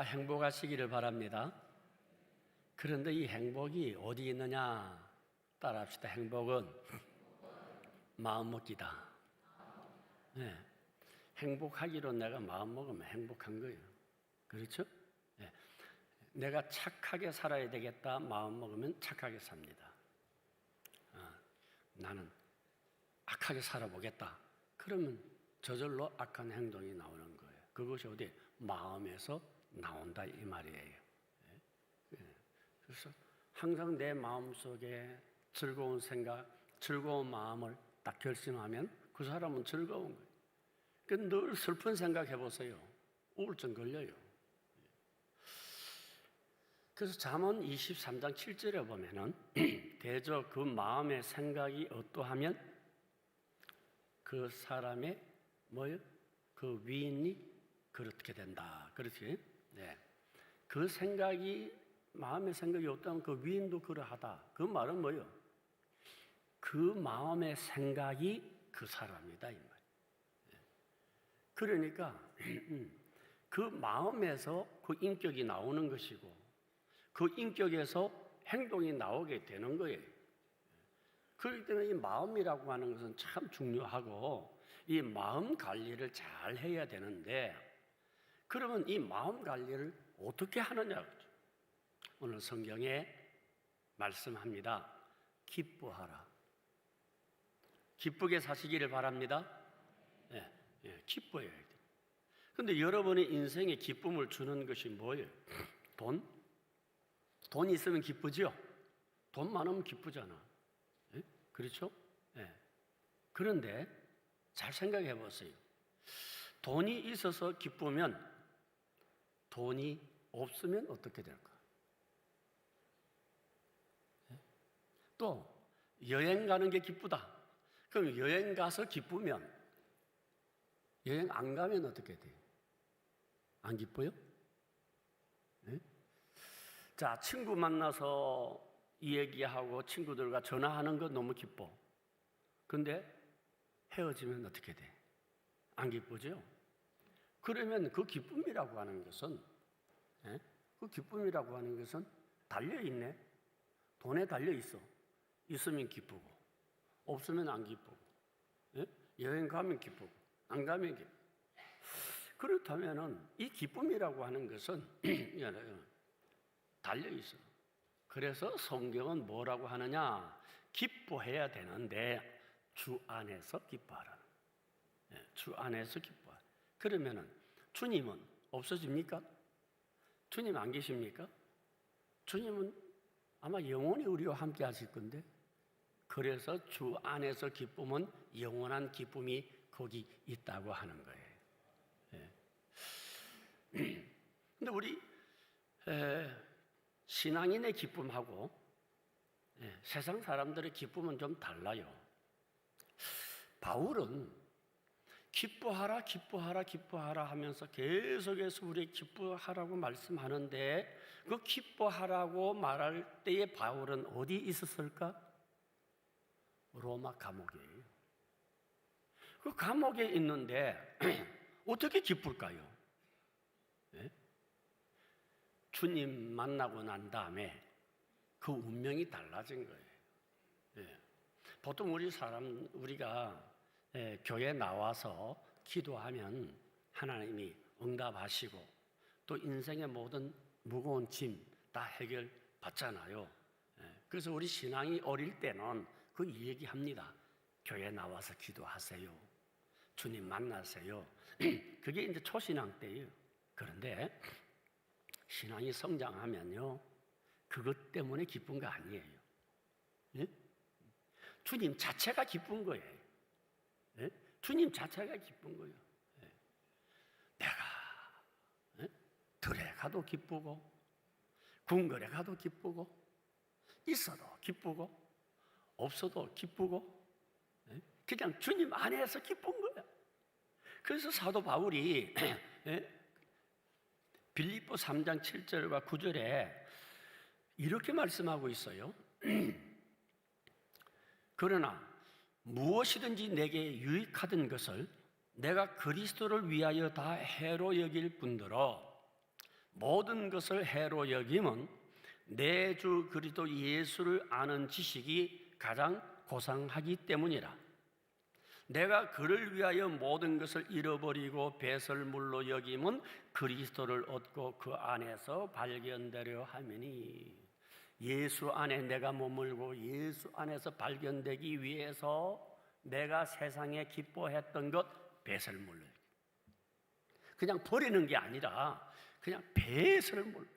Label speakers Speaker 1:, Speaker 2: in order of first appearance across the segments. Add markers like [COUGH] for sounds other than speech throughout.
Speaker 1: 다 행복하시기를 바랍니다. 그런데 이 행복이 어디 있느냐? 따라합시다. 행복은 마음먹기다. 네. 행복하기로 내가 마음 먹으면 행복한 거예요. 그렇죠? 네. 내가 착하게 살아야 되겠다 마음 먹으면 착하게 삽니다. 아, 나는 악하게 살아보겠다. 그러면 저절로 악한 행동이 나오는 거예요. 그것이 어디 마음에서 나온다 이 말이에요. 예? 예. 그래서 항상 내 마음 속에 즐거운 생각, 즐거운 마음을 딱 결심하면 그 사람은 즐거운 거예요. 그늘 슬픈 생각 해 보세요. 우울증 걸려요. 그래서 잠언 23장 7절에 보면은 [CLEARS THROAT] 대저 그 마음의 생각이 어떠하면 그 사람의 뭐요? 그 위인이 그렇게 된다. 그렇지? 네. 그 생각이 마음의 생각이 어떠하면 그 위인도 그러하다. 그 말은 뭐요? 그 마음의 생각이 그 사람이다 이 말. 그러니까 [CLEARS THROAT] 그 마음에서 그 인격이 나오는 것이고 그 인격에서 행동이 나오게 되는 거예요. 그렇기 때문에 이 마음이라고 하는 것은 참 중요하고 이 마음 관리를 잘 해야 되는데 그러면 이 마음 관리를 어떻게 하느냐? 오늘 성경에 말씀합니다. 기뻐하라. 기쁘게 사시기를 바랍니다. 예, 예, 기뻐해야 돼. 근데 여러분의 인생에 기쁨을 주는 것이 뭐예요? 돈? 돈 있으면 기쁘죠? 돈 많으면 기쁘잖아. 예? 그렇죠? 예. 그런데 잘 생각해 보세요. 돈이 있어서 기쁘면 돈이 없으면 어떻게 될까? 예? 또 여행 가는 게 기쁘다. 그럼 여행 가서 기쁘면 여행 안 가면 어떻게 돼요? 안 기뻐요? 네? 자, 친구 만나서 이 얘기하고 친구들과 전화하는 거 너무 기뻐. 근데 헤어지면 어떻게 돼? 안 기쁘죠? 그러면 그 기쁨이라고 하는 것은, 예? 그 기쁨이라고 하는 것은 달려 있네. 돈에 달려 있어. 있으면 기쁘고, 없으면 안 기쁘고, 예? 여행 가면 기쁘고, 안 가면 기쁘고. 그렇다면은 이 기쁨이라고 하는 것은 [CLEARS THROAT] 달려 있어. 그래서 성경은 뭐라고 하느냐? 기뻐해야 되는데 주 안에서 기뻐하라. 예, 주 안에서 기뻐. 그러면은 주님은 없어집니까? 주님 안 계십니까? 주님은 아마 영원히 우리와 함께 하실 건데 그래서 주 안에서 기쁨은 영원한 기쁨이 거기 있다고 하는 거예요. [CLEARS THROAT] 근데 우리 에, 신앙인의 기쁨하고 예, 세상 사람들의 기쁨은 좀 달라요. 바울은 기뻐하라, 기뻐하라, 기뻐하라 하면서 계속해서 우리 기뻐하라고 말씀하는데 그 기뻐하라고 말할 때에 바울은 어디 있었을까? 로마 감옥이에요. 그 감옥에 있는데 [CLEARS THROAT] 어떻게 기쁠까요? 예? 주님 만나고 난 다음에 그 운명이 달라진 거예요. 예. 보통 우리 사람 우리가 예, 교회 나와서 기도하면 하나님이 응답하시고 또 인생의 모든 무거운 짐 다 해결 받잖아요. 예. 그래서 우리 신앙이 어릴 때는 그 얘기합니다. 교회 나와서 기도하세요. 주님 만나세요. [CLEARS THROAT] 그게 이제 초신앙 때예요. 그런데 신앙이 성장하면요, 그것 때문에 기쁜 거 아니에요. 예? 주님 자체가 기쁜 거예요. 예? 주님 자체가 기쁜 거예요. 예. 내가 예? 들에 가도 기쁘고, 궁궐에 가도 기쁘고, 있어도 기쁘고, 없어도 기쁘고, 예? 그냥 주님 안에서 기쁜 거야. 그래서 사도 바울이 [CLEARS THROAT] 예? 빌립보 3장 7절과 9절에 이렇게 말씀하고 있어요. [CLEARS THROAT] 그러나 무엇이든지 내게 유익하던 것을 내가 그리스도를 위하여 다 해로 여길 뿐더러 모든 것을 해로 여김은 내 주 그리스도 예수를 아는 지식이 가장 고상하기 때문이라. 내가 그를 위하여 모든 것을 잃어버리고 배설물로 여김은 그리스도를 얻고 그 안에서 발견되려 함이니 예수 안에 내가 머물고 예수 안에서 발견되기 위해서 내가 세상에 기뻐했던 것 배설물로 그냥 버리는 게 아니라 그냥 배설물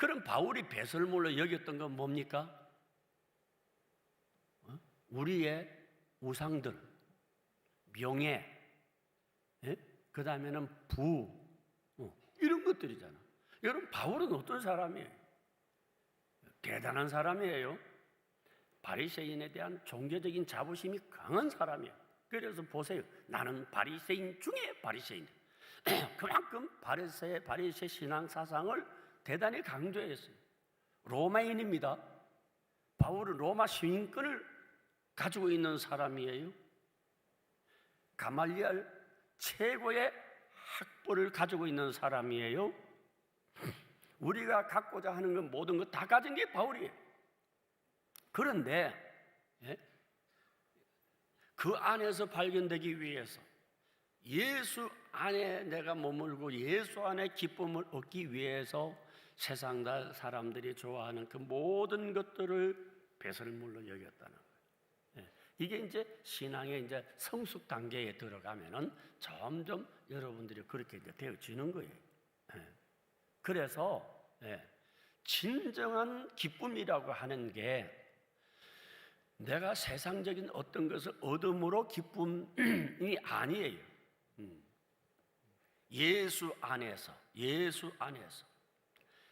Speaker 1: 그럼 바울이 배설물로 여겼던 건 뭡니까? 어? 우리의 우상들, 명예, 그 다음에는 부, 어, 이런 것들이잖아. 여러분, 바울은 어떤 사람이에요? 대단한 사람이에요. 바리새인에 대한 종교적인 자부심이 강한 사람이에요. 그래서 보세요. 나는 바리새인 중에 바리새인. [CLEARS THROAT] 그만큼 바리새 바리새 신앙 사상을 대단히 강조했어요. 로마인입니다. 바울은 로마 시민권을 가지고 있는 사람이에요. 가말리알 최고의 학벌을 가지고 있는 사람이에요. 우리가 갖고자 하는 건 모든 것 다 가진 게 바울이에요. 그런데 예? 그 안에서 발견되기 위해서 예수 안에 내가 머물고 예수 안에 기쁨을 얻기 위해서 세상 사람들이 좋아하는 그 모든 것들을 배설물로 여겼다는 거예요. 예. 이게 이제 신앙의 이제 성숙 단계에 들어가면은 점점 여러분들이 그렇게 이제 되어지는 거예요. 예. 그래서 예. 진정한 기쁨이라고 하는 게 내가 세상적인 어떤 것을 얻음으로 기쁨이 [CLEARS THROAT] 아니에요. 음. 예수 안에서, 예수 안에서.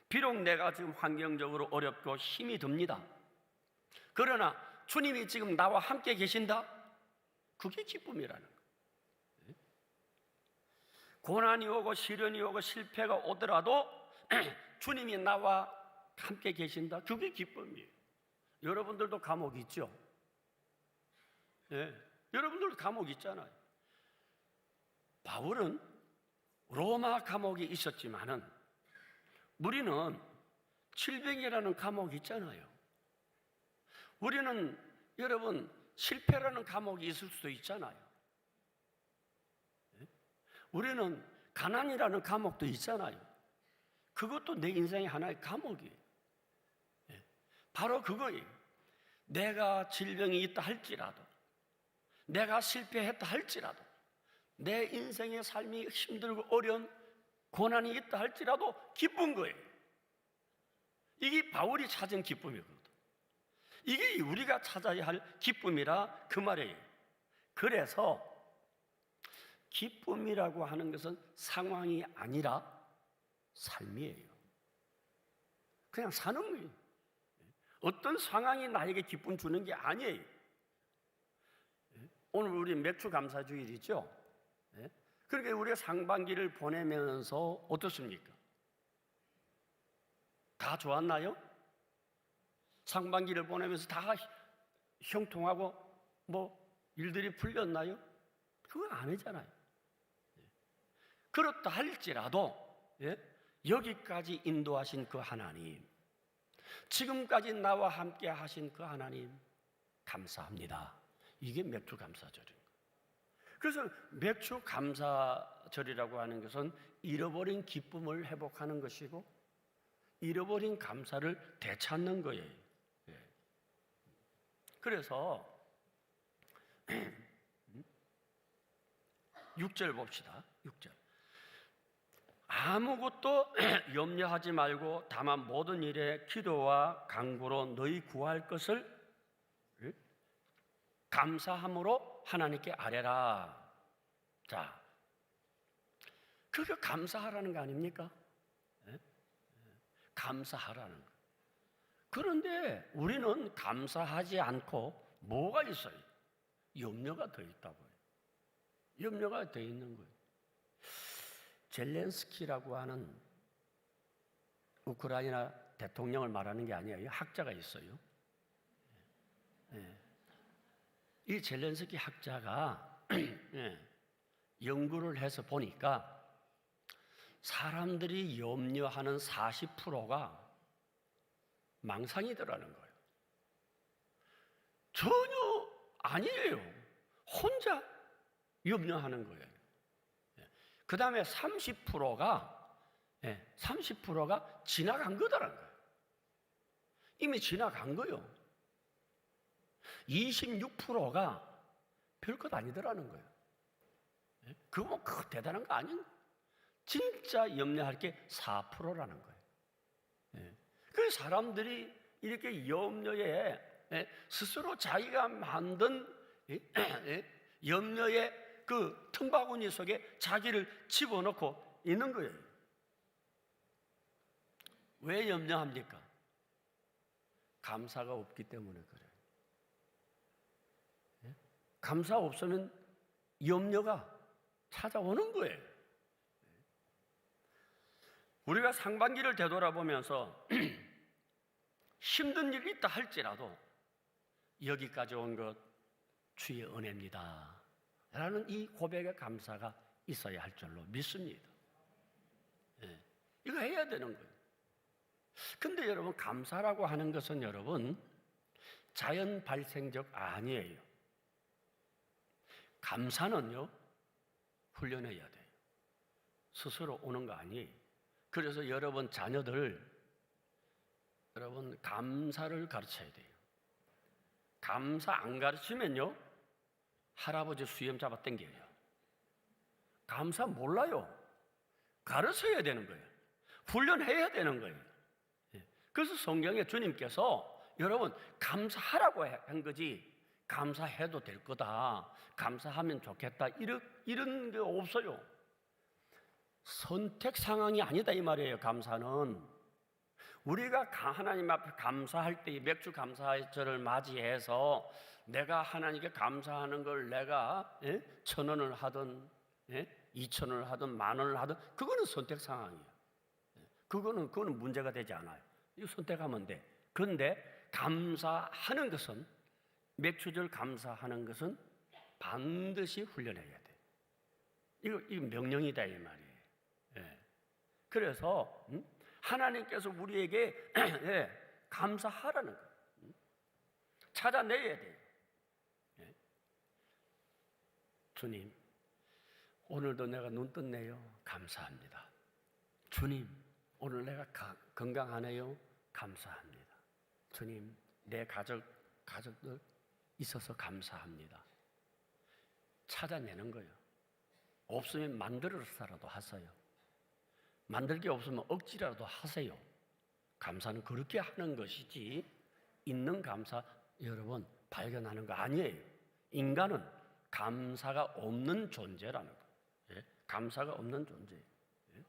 Speaker 1: 비록 내가 지금 환경적으로 어렵고 힘이 듭니다. 그러나 주님이 지금 나와 함께 계신다? 그게 기쁨이라는 거예요. 고난이 오고 시련이 오고 실패가 오더라도 [CLEARS THROAT] 주님이 나와 함께 계신다? 그게 기쁨이에요. 여러분들도 감옥 있죠? 예. 여러분들도 감옥 있잖아요. 바울은 로마 감옥에 있었지만은 우리는 칠병이라는 감옥이 있잖아요. 우리는 여러분 실패라는 감옥이 있을 수도 있잖아요. 예? 우리는 가난이라는 감옥도 있잖아요. 그것도 내 인생의 하나의 감옥이에요. 예? 바로 그거예요. 내가 질병이 있다 할지라도, 내가 실패했다 할지라도, 내 인생의 삶이 힘들고 어려운 고난이 있다 할지라도 기쁜 거예요. 이게 바울이 찾은 기쁨이거든. 이게 우리가 찾아야 할 기쁨이라 그 말이에요. 그래서 기쁨이라고 하는 것은 상황이 아니라 삶이에요. 그냥 사는 거예요. 어떤 상황이 나에게 기쁨 주는 게 아니에요. 오늘 우리 맥주 감사주일이죠. 그러니까 우리가 상반기를 보내면서 어떻습니까? 다 좋았나요? 상반기를 보내면서 다 형통하고 뭐 일들이 풀렸나요? 그건 아니잖아요. 예. 그렇다 할지라도 예? 여기까지 인도하신 그 하나님, 지금까지 나와 함께 하신 그 하나님 감사합니다. 이게 맥주 감사절입니다. 그래서 맥주 감사절이라고 하는 것은 잃어버린 기쁨을 회복하는 것이고 잃어버린 감사를 되찾는 거예요. 예. 그래서 [CLEARS THROAT] 6절 봅시다. 6절. 아무것도 [CLEARS THROAT] 염려하지 말고 다만 모든 일에 기도와 간구로 너희 구할 것을 감사함으로 하나님께 아뢰라. 자, 그게 감사하라는 거 아닙니까? 네? 감사하라는 거. 그런데 우리는 감사하지 않고 뭐가 있어요? 염려가 더 있다고요. 염려가 더 있는 거예요. 젤렌스키라고 하는 우크라이나 대통령을 말하는 게 아니에요. 학자가 있어요. 네. 이 젤렌스키 학자가 [CLEARS THROAT] 예, 연구를 해서 보니까 사람들이 염려하는 40%가 망상이더라는 거예요. 전혀 아니에요. 혼자 염려하는 거예요. 그 다음에 30%가, 30%가 지나간 거다라는 거예요. 이미 지나간 거예요. 26%가 별것 아니더라는 거예요. 예? 그거 뭐 그 대단한 거 아닌 진짜 염려할 게 4%라는 거예요. 예. 그 사람들이 이렇게 염려에 예, 스스로 자기가 만든 염려의 그 틈바구니 속에 자기를 집어넣고 있는 거예요. 왜 염려합니까? 감사가 없기 때문에 그래요. 예? 감사 없으면 염려가 찾아오는 거예요. 우리가 상반기를 되돌아보면서 [CLEARS THROAT] 힘든 일이 있다 할지라도 여기까지 온 것 주의 은혜입니다. 라는 이 고백의 감사가 있어야 할 줄로 믿습니다. 예, 이거 해야 되는 거예요. 근데 여러분, 감사라고 하는 것은 여러분, 자연 발생적 아니에요. 감사는요, 훈련해야 돼요. 스스로 오는 거 아니에요. 그래서 여러분 자녀들, 여러분 감사를 가르쳐야 돼요. 감사 안 가르치면요, 할아버지 수염 잡아 당겨요. 감사 몰라요. 가르쳐야 되는 거예요. 훈련해야 되는 거예요. 예. 그래서 성경에 주님께서 여러분 감사하라고 한 거지 감사해도 될 거다. 감사하면 좋겠다. 이런, 이런 게 없어요. 선택 상황이 아니다 이 말이에요. 감사는 우리가 하나님 앞에 감사할 때 이 맥주 감사절을 맞이해서 내가 하나님께 감사하는 걸 내가 예? 천 원을 하든 예? 이천 원을 하든 만 원을 하든 그거는 선택 상황이에요. 예. 그거는 그거는 문제가 되지 않아요. 이거 선택하면 돼. 그런데 감사하는 것은 맥주절 감사하는 것은 반드시 훈련해야 돼. 이거 이 명령이다 이 말이에요. 예. 그래서 음? 하나님께서 우리에게 [CLEARS THROAT] 예, 감사하라는 거 음? 찾아내야 돼요. 예. 주님, 오늘도 내가 눈 떴네요. 감사합니다. 주님, 오늘 내가 가, 건강하네요. 감사합니다. 주님, 내 가족 가족들 있어서 감사합니다. 찾아내는 거예요. 없으면 만들어서라도 하세요. 만들 게 없으면 억지라도 하세요. 감사는 그렇게 하는 것이지 있는 감사 여러분 발견하는 거 아니에요. 인간은 감사가 없는 존재라는 거. 예? 감사가 없는 존재. 예?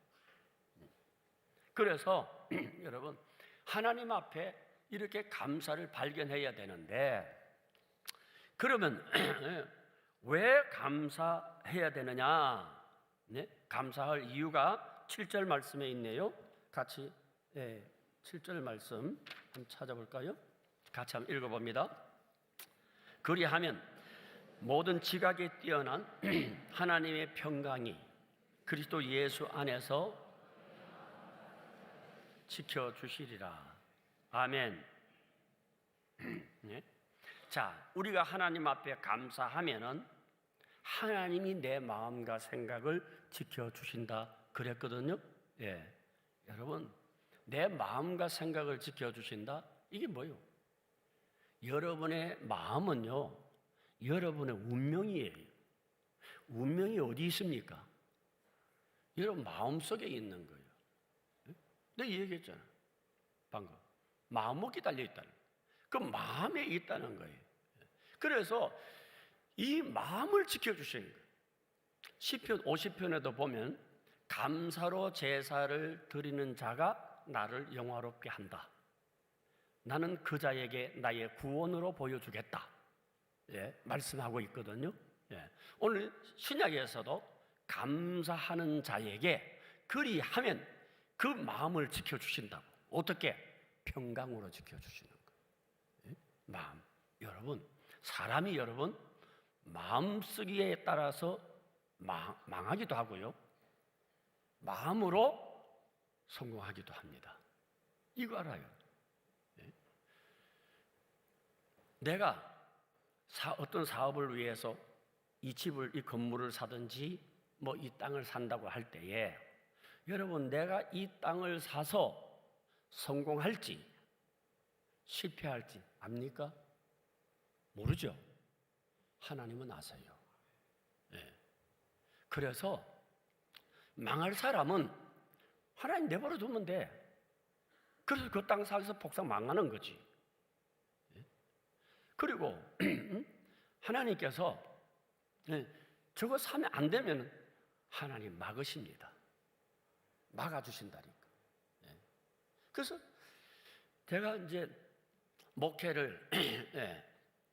Speaker 1: 그래서 [CLEARS THROAT] 여러분 하나님 앞에 이렇게 감사를 발견해야 되는데 그러면 [CLEARS THROAT] 왜 감사해야 되느냐? 네? 감사할 이유가 7절 말씀에 있네요. 같이 예, 7절 말씀 한번 찾아볼까요? 같이 한번 읽어봅니다. 그리하면 모든 지각에 뛰어난 [CLEARS THROAT] 하나님의 평강이 그리스도 예수 안에서 지켜 주시리라. 아멘. 네? [CLEARS THROAT] 자, 우리가 하나님 앞에 감사하면은 하나님이 내 마음과 생각을 지켜 주신다 그랬거든요. 예. 여러분, 내 마음과 생각을 지켜주신다? 이게 뭐요? 여러분의 마음은요, 여러분의 운명이에요. 운명이 어디 있습니까? 여러분 마음 속에 있는 거예요. 내가 얘기했잖아. 방금. 마음먹기 달려있다는 그 마음에 있다는 거예요. 그래서 이 마음을 지켜주시는 거예요. 시편 50편에도 보면 감사로 제사를 드리는 자가 나를 영화롭게 한다. 나는 그 자에게 나의 구원으로 보여주겠다. 예, 말씀하고 있거든요. 예, 오늘 신약에서도 감사하는 자에게 그리하면 그 마음을 지켜주신다고. 어떻게? 평강으로 지켜주시는 거예요. 예? 마음. 여러분, 사람이 여러분, 마음 쓰기에 따라서 망, 망하기도 하고요. 마음으로 성공하기도 합니다. 이거 알아요. 예? 내가 사- 어떤 사업을 위해서 이 집을, 이 건물을 사든지 뭐 이 땅을 산다고 할 때에 여러분 내가 이 땅을 사서 성공할지 실패할지 압니까? 모르죠. 하나님은 아세요. 예. 그래서 망할 사람은 하나님 내버려 두면 돼. 그래서 그 땅 사서 폭삭 망하는 거지. 예? 그리고 [CLEARS THROAT] 하나님께서 예, 저거 사면 안 되면 하나님 막으십니다. 막아주신다니까. 예. 그래서 제가 이제 목회를 [CLEARS THROAT] 예,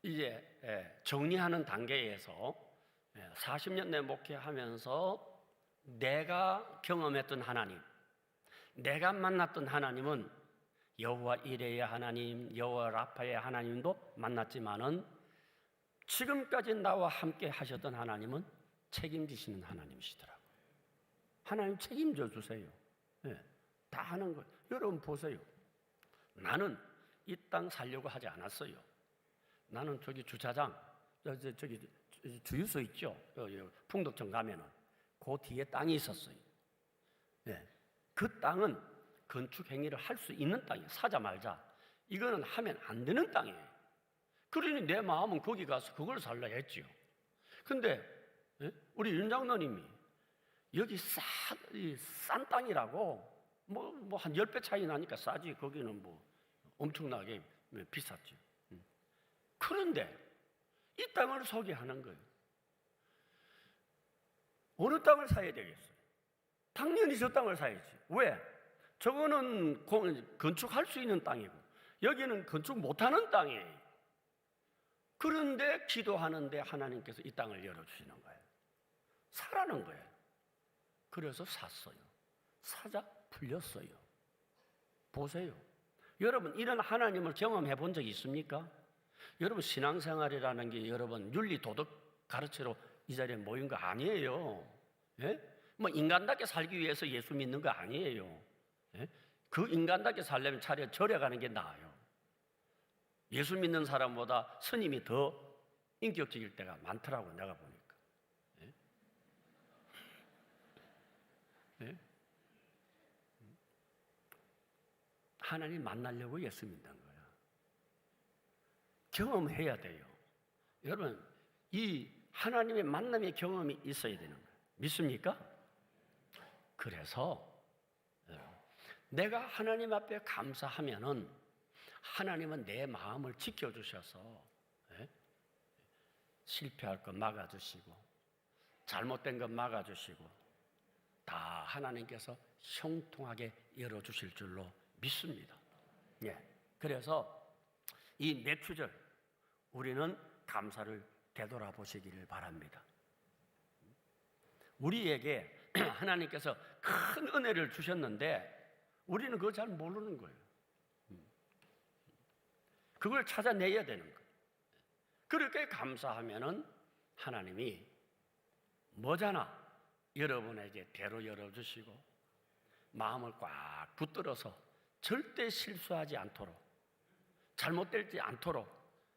Speaker 1: 이제 예, 정리하는 단계에서 40년 내 목회하면서 내가 경험했던 하나님, 내가 만났던 하나님은 여호와 이레의 하나님, 여호와 라파의 하나님도 만났지만은 지금까지 나와 함께 하셨던 하나님은 책임지시는 하나님이시더라고요. 하나님 책임져 주세요. 예, 다 하는 거예요. 여러분 보세요. 나는 이 땅 살려고 하지 않았어요. 나는 저기 주차장, 저, 저, 저기 주유소 있죠. 여기 풍덕천 가면은 그 뒤에 땅이 있었어요. 예, 그 땅은 건축 행위를 할 수 있는 땅이에요. 사자 말자. 이거는 하면 안 되는 땅이에요. 그러니 내 마음은 거기 가서 그걸 살라 했지요. 근데 예? 우리 윤 장로님이 여기 싸, 이싼 땅이라고 뭐, 뭐한열배 차이 나니까 싸지. 거기는 뭐 엄청나게 비쌌지. 음. 그런데 이 땅을 소개하는 거예요. 어느 땅을 사야 되겠어요? 당연히 저 땅을 사야지. 왜? 저거는 공- 건축할 수 있는 땅이고 여기는 건축 못하는 땅이에요. 그런데 기도하는데 하나님께서 이 땅을 열어주시는 거예요. 사라는 거예요. 그래서 샀어요. 사자 풀렸어요. 보세요. 여러분, 이런 하나님을 경험해 본 적 있습니까? 여러분, 신앙생활이라는 게 여러분, 윤리, 도덕 가르치러 이 자리에 모인 거 아니에요. 예? 뭐, 인간답게 살기 위해서 예수 믿는 거 아니에요. 예? 그 인간답게 살려면 차라리 절에 가는 게 나아요. 예수 믿는 사람보다 스님이 더 인격적일 때가 많더라고, 내가 보니까. 예? 예? 하나님 만나려고 예수 믿는 거야. 경험해야 돼요. 여러분, 이 하나님의 만남의 경험이 있어야 되는 거예요. 믿습니까? 그래서 여러분, 내가 하나님 앞에 감사하면은 하나님은 내 마음을 지켜주셔서 예? 실패할 것 막아주시고 잘못된 것 막아주시고 다 하나님께서 형통하게 열어주실 줄로 믿습니다. 예. 그래서 이 매추절 우리는 감사를 되돌아보시기를 바랍니다. 우리에게 [CLEARS THROAT] 하나님께서 큰 은혜를 주셨는데 우리는 그걸 잘 모르는 거예요. 그걸 찾아내야 되는 거예요. 그렇게 감사하면은 하나님이 뭐잖아. 여러분에게 대로 열어주시고 마음을 꽉 붙들어서 절대 실수하지 않도록 잘못되지 않도록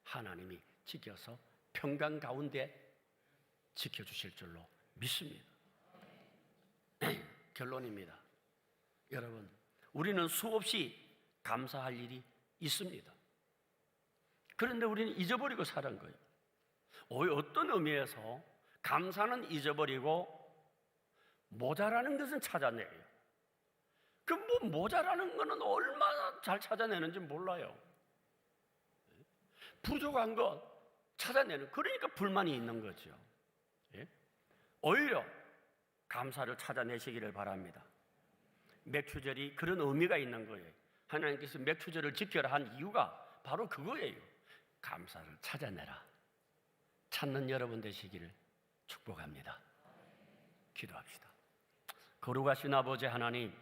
Speaker 1: 하나님이 지켜서 평강 가운데 지켜주실 줄로 믿습니다. [CLEARS THROAT] 결론입니다. 여러분, 우리는 수없이 감사할 일이 있습니다. 그런데 우리는 잊어버리고 사는 거예요. 오히려 어떤 의미에서 감사는 잊어버리고 모자라는 것은 찾아내요. 그 뭐 모자라는 거는 얼마나 잘 찾아내는지 몰라요. 부족한 것 찾아내는 그러니까 불만이 있는 거죠. 예? 오히려 감사를 찾아내시기를 바랍니다. 맥추절이 그런 의미가 있는 거예요. 하나님께서 맥추절을 지켜라 한 이유가 바로 그거예요. 감사를 찾아내라. 찾는 여러분 되시기를 축복합니다. 기도합시다. 거룩하신 아버지 하나님,